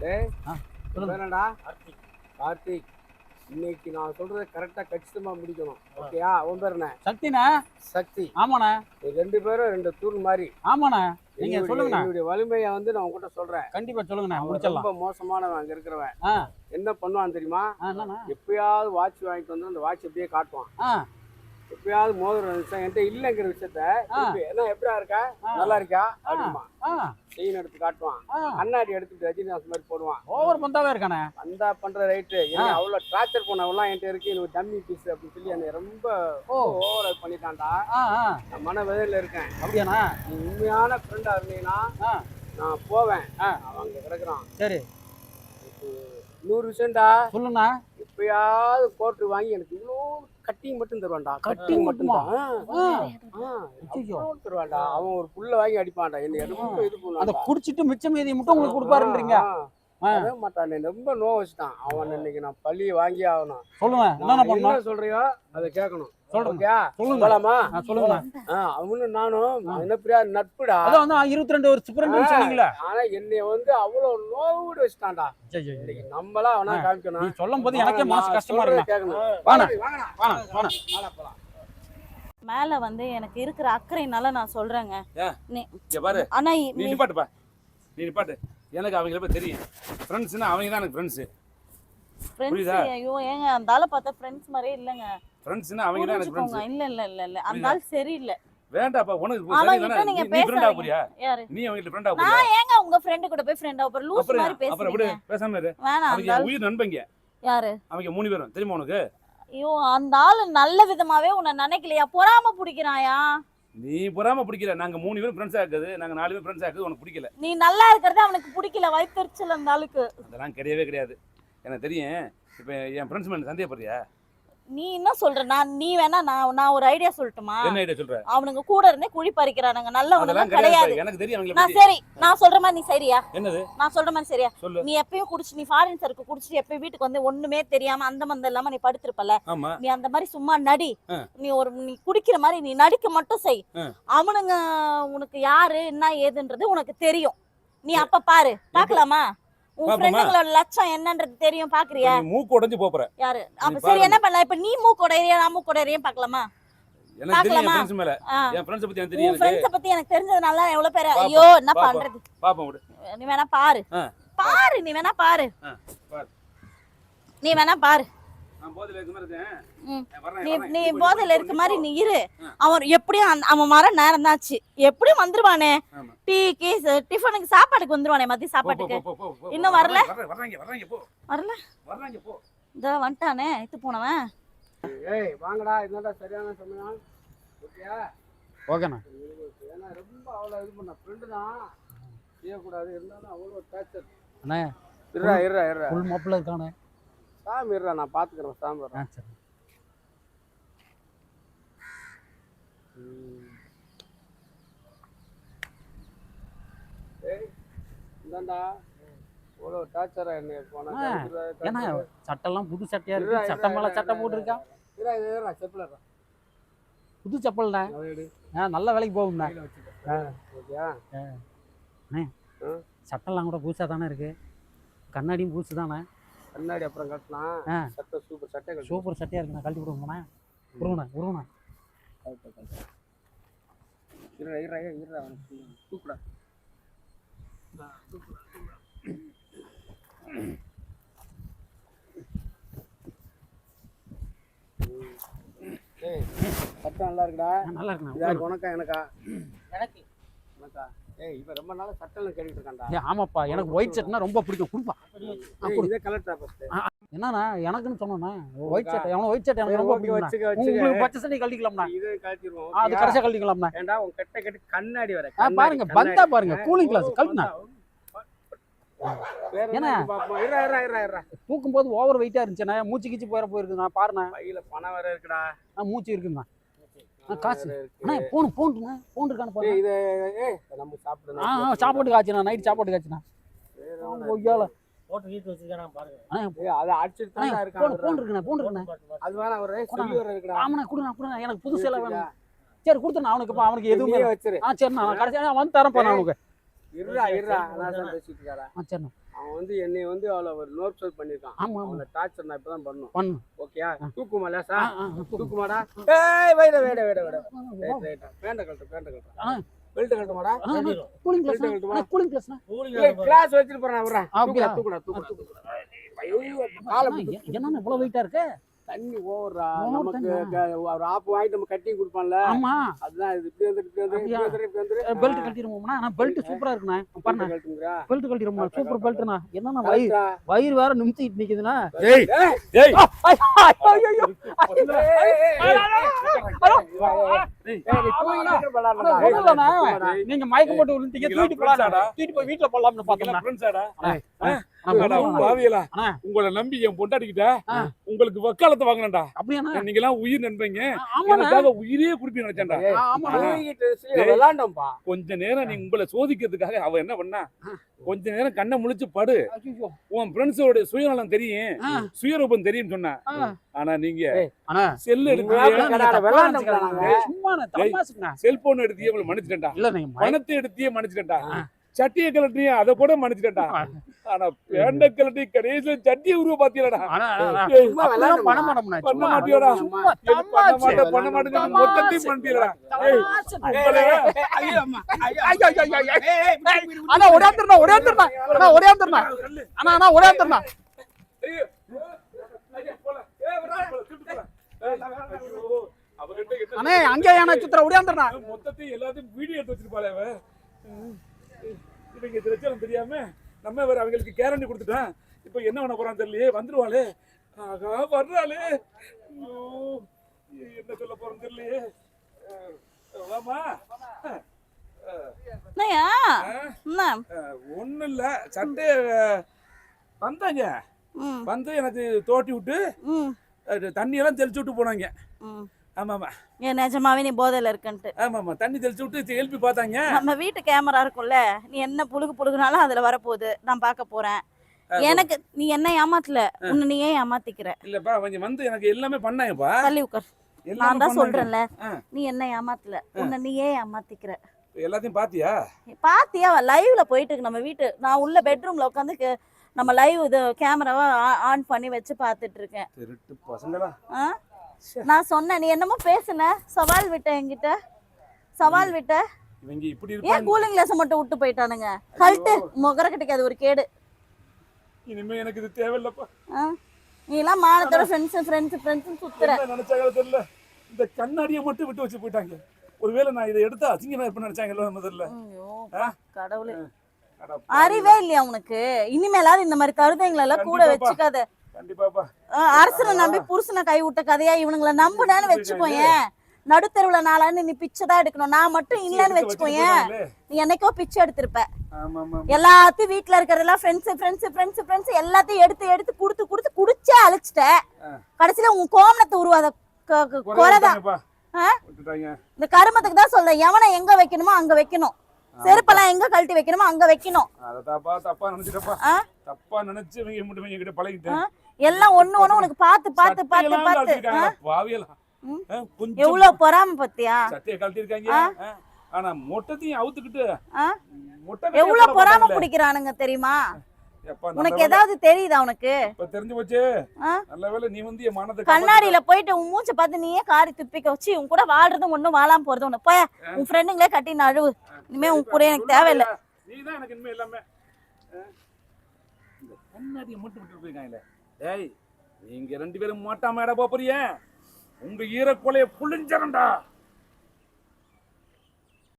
சொல்லுங்க. என்னடா கார்த்திக். இன்னைக்கு நான் சொல்றதை கரெக்டா கச்சிதமா முடிக்கணும். ஓகேயா உன் பேர் என்ன? சக்திண்ணா? சக்தி. ஆமாண்ணே. ரெண்டு பேரும் ரெண்டு தூண் மாதிரி ஆமாண்ணே. நீங்க சொல்லுங்கண்ணா. என்னுடைய வலிமையை வந்து நான் உங்ககிட்ட சொல்றேன். கண்டிப்பா முடிச்சிடலாம். ரொம்ப மோசமானவன் அங்க இருக்கிறவன். என்ன பண்ணுவான் தெரியுமா? எப்பயாவது வாட்ச் வாங்கிட்டு வந்து அந்த வாட்ச் அப்படியே காட்டுவான். எப்பயாவது மோதிரம் இருந்துச்சா என்கிட்ட இல்லைங்கிற விஷயத்த என்ன எப்படியா இருக்கா. நல்லா இருக்கா அப்படிமா. செயின் எடுத்து காட்டுவான். கண்ணாடி எடுத்துட்டு ரஜினிகாந்த் மாதிரி போடுவான். ஓவர் பந்தாவே இருக்கானே? வந்தா பண்ற ரைட்டு அவ்வளவு டார்ச்சர் பண்ணவெல்லாம் என்கிட்ட இருக்கு. எனக்கு டம்மி பீஸ் அப்படின்னு சொல்லி என்னை ரொம்ப ஓவர் பண்ணிட்டான்டா. நான் மன வேதனையில இருக்கேன். அப்படியாண்ணா? நீ உண்மையான ஃப்ரெண்டா இருந்தீங்கன்னா நான் போவேன். அங்க கிடக்குறான். சரி. நூறு விஷயம்டா. சொல்லுண்ணா. எப்பயாவது கோர்ட்டு வாங்கி எனக்கு இவ்வளோ கட்டிங் மட்டும் தருவான்டா. Cutting மட்டும்? தான். தருவான்டா. அவன் ஒரு புல்ல வாங்கி அடிப்பான்டா. என்னை ரொம்ப இது அந்த பண்ணுவான்டா குடிச்சிட்டு மிச்சம் மீதியை மட்டும் உங்களுக்கு கொடுப்பாருன்றீங்க. அதே மாட்டான். ரொம்ப நோ வச்சுட்டான். அவன் இன்னைக்கு நான் பள்ளி வாங்கி ஆகணும். பண்ணணும் என்ன சொல்றியோ அதை கேட்கணும். அவனும் நானும் என்ன பிரியா நட்புடா? அதான் வந்து இருபத்தி ரெண்டு ஒரு சொன்னீங்களே. ஆனா என்னை வந்து அவ்வளவு நோவுடு வச்சுட்டான்டா. நம்மளா அவனா நீ காமிக்கணும். சொல்லும் போது எனக்கே மனசு நான் கஷ்டமா இருக்கு மேல வந்து எனக்கு இருக்கிற அக்கறையினால நான் சொல்றேங்க. பாரு. ஆனா நீ நிப்பாட்டுப்பா நீ நிப்பாட்டு. எனக்கு அவங்கள தெரியும். ஃப்ரெண்ட்ஸ்னா அவங்க தான் எனக்கு ஃப்ரெண்ட்ஸு புரியுதா? ஐயோ ஏங்க அந்த ஆளை பார்த்தா ஃப்ரெண்ட்ஸ் மாதிரியே இல்லைங்க. ஃப்ரெண்ட்ஸ்னா அவங்க தான் எனக்கு ஃப்ரெண்ட்ஸ் இல்ல இல்ல இல்ல இல்ல. அந்த? ஆள் சரியில்லை. வேண்டாப்பா உனக்கு சரி தானே? நீ- ஃப்ரெண்ட் ஆக. போறியா? நீ அவங்கள்ட்ட ஃப்ரெண்ட் ஆக போறியா? நான் ஏங்க உங்க ஃப்ரெண்டு கூட போய் ஃப்ரெண்ட் ஆக போறேன்? லூஸ் மாதிரி அப்புறம் விடு பேசுறீங்க பேசாம இரு. வேணாம் அவங்க உயிர் நண்பங்க. யாரு? அவங்க மூணு பேரும். தெரியுமா உனக்கு? ஐயோ அந்த ஆளு நல்ல விதமாவே உன்னை நினைக்கலையா? பொறாம பிடிக்கிறாயா? நீ பொறாம பிடிக்கல. நாங்க மூணு பேரும் ஃப்ரெண்ட்ஸா இருக்குது. நாங்க நாலு பேரும் ஃப்ரெண்ட்ஸா இருக்குது. உனக்கு பிடிக்கல. நீ நல்லா இருக்கிறது அவனுக்கு பிடிக்கல. வயிற்றுச்சல் அந்த ஆளுக்கு. அதெல்லாம் கிடையவே கிடையாது. எனக்கு தெரியும். இப்போ என் ஃப்ரெண்ட்ஸ் மேலே சந்தேகப்படுறியா? நீ என்ன சொல்ற? நான் நீ வேணா நான் நான் ஒரு ஐடியா சொல்லட்டுமா? என்ன ஐடியா சொல்ற? அவனுங்க கூட இருந்தே குழி பறிக்கிறானுங்க. நல்லவனுங்க கிடையாது. எனக்கு தெரியும் நான் சரி நான் சொல்ற மாதிரி நீ சரியா? என்னது? நான் சொல்ற மாதிரி சரியா? நீ எப்பயும் குடிச்சு நீ ஃபாரின் சரக்கு குடிச்சிட்டு எப்பயும் வீட்டுக்கு வந்து ஒண்ணுமே தெரியாம அந்த மந்த இல்லாம நீ படுத்திருப்பல நீ அந்த மாதிரி சும்மா நடி. நீ ஒரு நீ குடிக்கிற மாதிரி நீ நடிக்க மட்டும் செய். அவனுங்க உனக்கு யாரு என்ன ஏதுன்றது உனக்கு தெரியும். நீ அப்ப பாரு. பாக்கலாமா உன்? ஃப்ரெண்டுங்களோட லட்சம் என்னன்றது தெரியும் பாக்குறியா நீ மூக்கு உடைஞ்சு போற யாரு அப்ப நீ சரி. என்ன பண்ணலாம் இப்ப நீ மூக்கோடையா நான் மூக்கோடையா பாக்கலாமா எனக்கு தெரியும் என் பார்க்கலாமா? ஃப்ரெண்ட்ஸ் மேல ஆ. என் ஃப்ரெண்ட்ஸ் பத்தி எனக்கு தெரியும் உன் ஃப்ரெண்ட்ஸ பத்தி எனக்கு தெரிஞ்சதுனால எவ்வளவு பேர் பாப்போம், ஐயோ என்ன. பண்றது பாப்போம் விடு நீ வேணா பாரு. பாரு நீ வேணா பாரு. நீ வேணா பாரு நான் போதையில இருக்க மாதிரி நீ. நீ போதையில இருக்க. மாதிரி நீ இரு. அவன் எப்படியும் அவன் வர நேரம் தாச்சு எப்படியும் வந்துருவானே. ஆமா. டீ கீஸ் டிஃபனுக்கு சாப்பாடுக்கு வந்துருவானே மதிய சாப்பாட்டுக்கு. இன்னும். வரல? வரல. இதோ வந்துட்டானே இத்து போனவன். ஏய் வாங்கடா என்னடா சரியான சமயம்? ஓகேண்ணா. ஏன்னா ரொம்ப அவ்வளோ இது பண்ண. ஃப்ரெண்டு தான். செய்யக்கூடாது. இருந்தாலும் அவ்வளோ டார்ச்சர் அண்ணே இருடா இருடா இருடா. ஃபுல் மாப்பிள்ள இருக்கானே. சாமி இருடா நான் பார்த்துக்கிறேன் சாமி சரி. இந்தாண்டா இவ்வளோ டார்ச்சரா என்னை போன? ஏன்னா சட்டெல்லாம் புது சட்டையா இருக்கு. இருடா, சட்டை மேல இருடா, சட்டை இருடா, போட்டுருக்கா? இருடா இருடா செப்பில் இருடா. புது செப்பல்ண்ணே ஆ நல்ல வேலைக்கு போகும்ண்ணே ஓகேயா? சட்டெல்லாம் கூட புதுசாக தானே இருக்கு? கண்ணாடியும் புதுசு தானே? கண்ணாடி அப்புறம் கட்டலாம். சட்டை சூப்பர் சட்டை சூப்பர் சட்டையா இருக்குண்ணா. கழட்டி விடுங்கண்ணே உருவண்ணா உருவண்ணா. இருடா இருடா இருடா அவனுக்கு தூக்குடா ஏய் சட்டை நல்லா இருக்குடா. நல்லா இதா உட்காரு. உனக்கா எனக்கா? எனக்கு. உனக்கா? ஏய் இவன் ரொம்ப நாளா சட்டைலாம் கேட்டுட்டு இருக்கான்டா. ஏய் ஆமாப்பா. எனக்கு ஒயிட் ஷர்ட்னா ரொம்ப பிடிக்கும். கொடுப்பா. இதே கலர்டா ஃபர்ஸ்ட் என்னண்ணா எனக்குன்னு சொன்னேண்ணா ஒயிட் ஷர்ட் எவனோ ஒயிட் ஷர்ட் எனக்கு ரொம்ப உங்களுக்கு பச்சை சட்டை கழட்டிக்கலாம்ண்ணா. இது கழட்டிடுவோம் அது கடைசியாக கழட்டிக்கலாம்ண்ணா. ஏண்டா உன் கெட்ட கெட்ட கண்ணாடி வர பாருங்க பந்தா பாருங்க கூலிங் கிளாஸ் கழட்டினா ஏன்னா? தூக்கும் போது ஓவர் வெயிட்டா இருந்துச்சுண்ணா. மூச்சு கீச்சு போயிட போயிருக்குண்ணா பாருண்ணா. பையில பணம் வேற இருக்குடா. மூச்சு இருக்குண்ணா காசு. அண்ணா போன் போன் இருக்கான்னு ஏய், பாருங்க இது நம்ம சாப்பாட்டு காய்ச்சுண்ணா நைட் சாப்பாட்டு காய்ச்சுண்ணா வேற ஆ, ஒண்ணும் ஒய்யால போட்டு வீட்டு வச்சிருக்கானா பாருங்க. அண்ணா ஏய், அது அடிச்சிட்டு தான் போன் இருக்கான் போன் இருக்குண்ணா போன் இருக்குண்ணா. அது வேணா ஒரு சொல்லி வர இருக்குடா ஆமாண்ணா கொடுண்ணா கொடுண்ணா. எனக்கு புதுசு எல்லாம் வேணும். சரி கொடுத்துண்ணா அவனுக்கு இப்போ அவனுக்கு எதுவுமே வச்சிரு. ஆ சரிண்ணா நான் கடைசியாக வந்து தரேன் நான் அவனுக்கு. இருடா இருடா. நான் தான் பேசிட்டு இருக்காரா ஆ சரிண்ணா. அவன் வந்து என்னை வந்து அவளை ஒரு நோட் சொல் பண்ணியிருக்கான். ஆமா ஆமா. அவனை டார்ச்சர் நான் இப்பதான் பண்ணணும் பண்ணு. ஓகேயா தூக்குமா லேசா. தூக்குமாடா? ஏய் வைட வைட வைட வைட. ஆ, ரைட் ரைட் பேண்ட பெல்ட் கூலிங் கிளாஸ் பெல்ட் கழட்டுமா கூலிங் கிளாஸ் வச்சிட்டு போறேன்? தூக்குடா தூக்குடா தூக்குடா. என்னண்ணா இவ்வளவு வெயிட்டா இருக்கு? தண்ணி ஓவரா நமக்கு ஒரு ஆப் வாங்கிட்டு நம்ம கட்டி கொடுப்பான்ல ஆமா. அதுதான் இது. இப்படி வந்து இப்படி வந்து இப்படி? வந்து இப்படி வந்து பெல்ட் கழட்டிடுவோம்னா ஆனா பெல்ட் சூப்பரா இருக்குண்ணா. பாருண்ணா. பெல்ட் கழட்டிடுவோம் சூப்பர் பெல்ட்ண்ணா என்னண்ணா வயிறு. வயிறு வேற நிமித்திட்டு நிக்குதுண்ணா. ஏய் ஏய். நீங்க மயக்கம் போட்டு விழுந்தீங்க தூக்கிட்டு ஆடா? தூக்கிட்டு போய் வீட்டுல அண்ணா, ஒண்ணுமில்ல. பாவியலா? அண்ணா. உங்களை நம்பி என் பொண்டாட்டிக்கிட்ட ஆ. உங்களுக்கு வக்காலத்தை வாங்கினேன்டா. அப்படியாண்ணா? நீங்க எல்லாம் உயிர் நண்பீங்க. எனக்காக உயிரே நினைச்சேன்டா. கொஞ்ச நேரம் நீ உங்களை சோதிக்கிறதுக்காக அவ என்ன பண்ணா? கொஞ்ச நேரம் கண்ணை முழிச்சு படு. உன் ஃப்ரெண்ட்ஸோட சுயநலம் தெரியும். சுயரூபம் தெரியும் சொன்னா. ஆனா நீங்க அண்ணா செல் எடுத்து செல்போன் எடுத்தியே மயக்கம் பணத்தை எடுத்தியே மன்னிச்சிட்டேன்டா. சட்டியை கலட்டியே அதை கூட மன்னிச்சிட்டேன்டா. ஆனா பேண்ட கலட்டி கடைசியில சட்டியை உருவ பாத்தீங்களா. பண்ண. பண்ண. மாட்டியோடா? பண்ண. மாட்டேன், பண்ண மாட்டேன்னு தமாசு. மொத்தத்தையும் பண்ணிட்டீங்களா? அண்ணா, போலாம், கூப்பிட்டு போலாம். ஏய், ஐயோ, அவகிட்ட என்ன அண்ணே, அங்கே ஏன்னா சுத்துற, ஒடியாந்துருண்ணா. மொத்தத்தையும் எல்லாத்தையும் வீடியோ எடுத்து வச்சிருப்பாளே அவ இவங்க திருச்சலம் தெரியாம நம்ம வேற அவங்களுக்கு கேரண்டி கொடுத்துட்டான். இப்போ என்ன பண்ண போறான்னு தெரியலையே வந்துருவாளே. ஆகா வர்றாளே. என்ன சொல்ல போறேன்னு தெரியலையே. வாமா. ஒன்றும் இல்லை. சட்டை வந்தாங்க. வந்து எனக்கு தோட்டி விட்டு தண்ணியெல்லாம் தெளிச்சு விட்டு போனாங்க. ம் ஆமாம் ஆமாம் ஏன் நிஜமாவே நீ போதையில இருக்குன்ட்டு. ஆமாம் ஆமாம் தண்ணி தெளிச்சு விட்டு எழுப்பி பார்த்தாங்க. நம்ம வீட்டு கேமரா இருக்கும்ல நீ என்ன புழுகு புழுகுனாலும் அதுல வரப்போகுது. நான் பார்க்க போறேன். எனக்கு நீ என்ன ஏமாத்தல உன்னை நீ ஏன் ஏமாத்திக்கிற. இல்லைப்பா வந்து எனக்கு எல்லாமே பண்ணாங்கப்பா. தள்ளி உட்கார் எல்லாமே நான் தான். சொல்றேன்ல. நீ என்ன ஏமாத்தல உன்னை நீ ஏன் ஏமாத்திக்கிற எல்லாத்தையும் பாத்தியா? பாத்தியா? லைவ்ல போயிட்டு இருக்கு நம்ம வீட்டு. நான் உள்ள பெட்ரூம்ல உட்காந்து நம்ம லைவ் இது கேமராவை ஆன் பண்ணி வச்சு பார்த்துட்டு இருக்கேன். திருட்டு பசங்களா. ஆ? நான் சொன்னேன் நீ என்னமோ பேசுன? சவால் விட்ட என்கிட்ட. சவால் விட்ட. இவங்க இப்படி ஏன் கூலிங் கிளாஸ் மட்டும் விட்டு போயிட்டானுங்க? கழட்டு முகர கிட்டக்கு அது ஒரு கேடு. இனிமே எனக்கு இது தேவையில்லப்பா? நீ எல்லாம் மானத்தோட ஃப்ரெண்ட்ஸ் ஃப்ரெண்ட்ஸ் ஃப்ரெண்ட்ஸ் சுத்துற. நினைச்சாங்களோ தெரியல. இந்த கண்ணாடியை மட்டும் விட்டு வச்சு போயிட்டாங்க. ஒருவேளை நான் இதை எடுத்து அசிங்கமா இருப்பேன்னு நினைச்சாங்களோ முதல்ல? கடவுளே. அறிவே இல்லையா உனக்கு? இனிமேலாவது இந்த மாதிரி கருதைங்களை எல்லாம் கூட. வச்சுக்காத. அரசனை நம்பி புருஷனை கை விட்ட கதையா இவனுங்கள நம்புனான்னு வச்சுக்கோயேன். நடுத்தெருவுல நாளான்னு நீ பிச்சை தான் எடுக்கணும். நான் மட்டும் இல்லைன்னு வச்சுக்கோயேன். நீ என்னைக்கோ பிச்சை எடுத்திருப்ப. எல்லாத்தையும் வீட்ல இருக்கிறதெல்லாம் ஃப்ரெண்ட்ஸ் ஃப்ரெண்ட்ஸ் ஃப்ரெண்ட்ஸ் ஃப்ரெண்ட்ஸ் எல்லாத்தையும் எடுத்து எடுத்து கொடுத்து கொடுத்து குடிச்சே அழிச்சிட்ட. கடைசியில உன் கோமணத்தை உருவாத குறைதான் இந்த கருமத்துக்கு தான் சொல்றேன். எவனை எங்க வைக்கணுமோ அங்க வைக்கணும். செருப்பெல்லாம் எங்க கழட்டி வைக்கணுமோ அங்க வைக்கணும். எல்லாம் ஒண்ணு ஒண்ணு உனக்கு பார்த்து பார்த்து பார்த்து பார்த்து. எவ்வளவு பொறாம பத்தியா சட்டையை ஆ. ஆனா மொட்டத்தையும் அவுத்துக்கிட்டு எவ்வளவு பொறாம மாட்டாங்களே. பிடிக்கிறானுங்க தெரியுமா? உனக்கு. ஏதாவது தெரியுதா உனக்கு? இப்ப தெரிஞ்சு போச்சு? நல்ல வேளை நீ வந்து என் கண்ணாடியில போயிட்டு உன் மூச்சை பார்த்து நீயே காரி துப்பிக்க வச்சு உன் கூட வாழ்றதும் ஒண்ணும் வாழாம போறது ஒண்ணு. போய உன் ஃப்ரெண்டுங்களே கட்டி நழுவு இனிமே உன் கூட எனக்கு தேவையில்லை. நீ தான் எனக்கு இனிமே எல்லாமே. கண்ணாடியை மட்டும் விட்டு போயிருக்காங்களே டேய் நீங்க ரெண்டு பேரும் மாட்டாம இட போறிய? உங்க ஈரக்கொலையை புளிஞ்சரண்டா